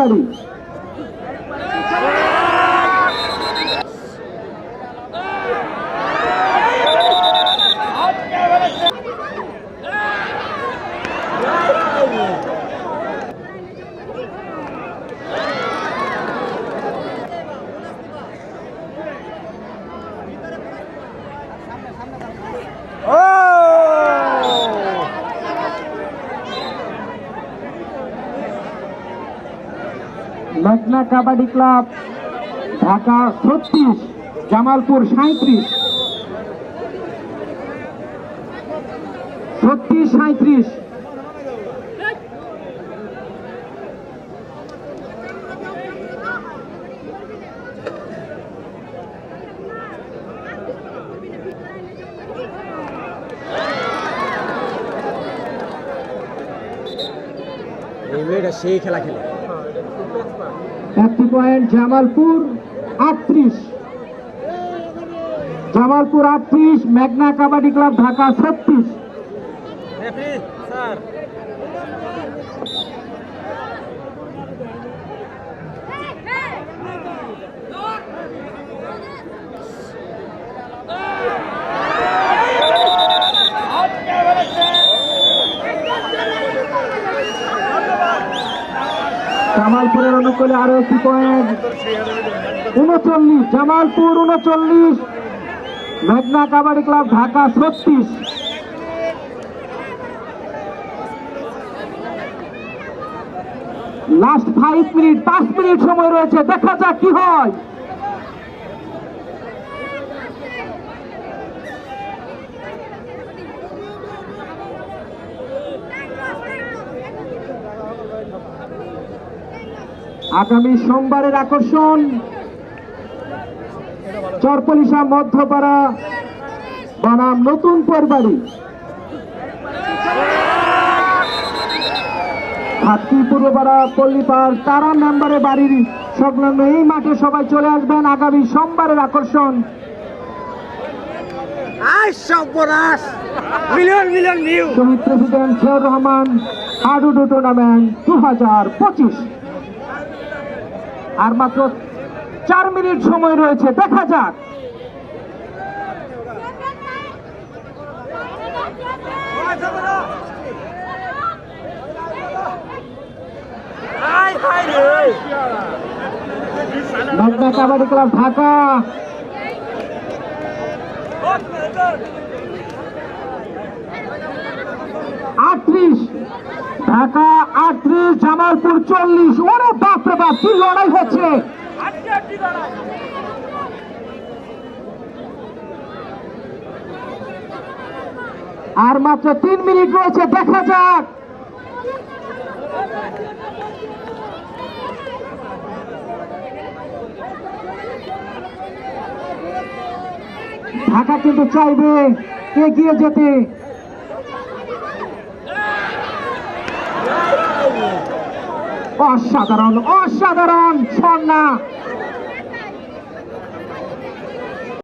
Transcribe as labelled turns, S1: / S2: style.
S1: barulho. মেঘনা kabaddi club Dhaka ছত্রিশ জামালপুর সাঁত্রিশ ছত্রিশ সাঁত্রিশ
S2: এই মেয়েটা সেই খেলা খেলে।
S1: একটি পয়েন্ট জামালপুর আটত্রিশ। জামালপুর আটত্রিশ মেঘনা কাবাডি ক্লাব ঢাকা ছত্রিশ। জামালপুরের অনুকূলে আরও একটি পয়েন্ট উনচল্লিশ, জামালপুর উনচল্লিশ। মেঘনা কাবাডি ক্লাব ঢাকা ছত্রিশ। লাস্ট ফাইভ মিনিট পাঁচ মিনিট সময় রয়েছে। দেখা যাক কি হয়। আগামী সোমবারের আকর্ষণ চরপলিশা মধ্যপাড়া বনাম নতুন পরবাড়ি হাতি পূর্বপাড়া পল্লীপাড় তারা মেম্বারে বাড়ির সংলগ্ন এই মাঠে সবাই চলে আসবেন আগামী সোমবারের আকর্ষণ।
S2: মিলিয়ন
S1: শহীদ প্রেসিডেন্ট জিয়াউর রহমান হাডুডু টুর্নামেন্ট দু হাজার পঁচিশ। আর মাত্র চার মিনিট সময় রয়েছে। দেখা যাক। কাবাডি ক্লাব ঢাকা। আটত্রিশ। ঢাকা, আটত্রিশ, জামালপুর চল্লিশ। ওরে বাপরে বাপ, কি লড়াই হচ্ছে? আর মাত্র তিন মিনিট রয়েছে, দেখা যাক। ঢাকা কিন্তু চাইবে, এগিয়ে যেতে। অসাধারণ অসাধারণ ছন্না।